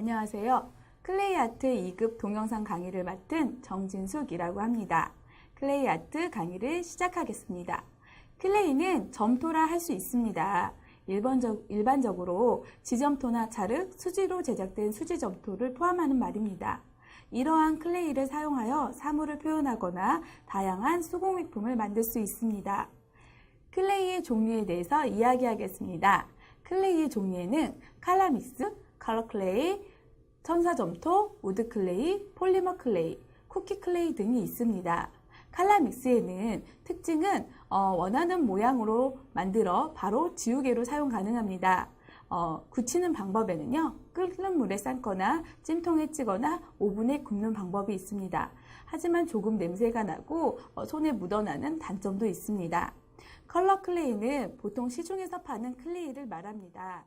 안녕하세요. 클레이 아트 2급 동영상 강의를 맡은 정진숙이라고 합니다. 클레이 아트 강의를 시작하겠습니다. 클레이는 점토라 할 수 있습니다. 일반적, 일반적 으로 지점토나 자륵, 수지로 제작된 수지 점토를 포함하는 말입니다. 이러한 클레이를 사용하여 사물을 표현하거나 다양한 수공예품을 만들 수 있습니다. 클레이의 종류에 대해서 이야기하겠습니다. 클레이의 종류에는 칼라믹스, 컬러 클레이, 천사 점토, 우드 클레이, 폴리머 클레이, 쿠키 클레이 등이 있습니다. 칼라 믹스에는 특징은 어, 원하는 모양으로 만들어 바로 지우개로 사용 가능합니다. 어, 굳히는 방법에는요, 끓는 물에 삶거나 찜통에 찌거나 오븐에 굽는 방법이 있습니다. 하지만 조금 냄새가 나고 어, 손에 묻어나는 단점도 있습니다. 컬러 클레이는 보통 시중에서 파는 클레이를 말합니다.